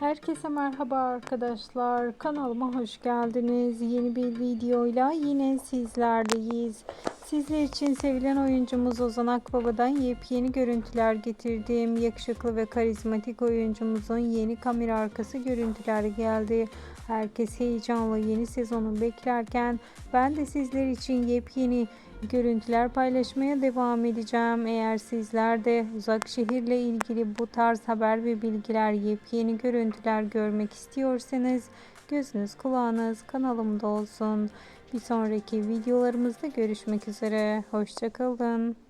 Herkese merhaba arkadaşlar. Kanalıma hoş geldiniz. Yeni bir videoyla yine sizlerleyiz. Sizler için sevilen oyuncumuz Ozan Akbaba'dan yepyeni görüntüler getirdim. Yakışıklı ve karizmatik oyuncumuzun yeni kamera arkası görüntüleri geldi. Herkes heyecanla yeni sezonu beklerken ben de sizler için yepyeni görüntüler paylaşmaya devam edeceğim. Eğer sizler de uzak şehirle ilgili bu tarz haber ve bilgiler, yepyeni görüntüler görmek istiyorsanız gözünüz kulağınız kanalımda olsun. Bir sonraki videolarımızda görüşmek üzere. Hoşçakalın.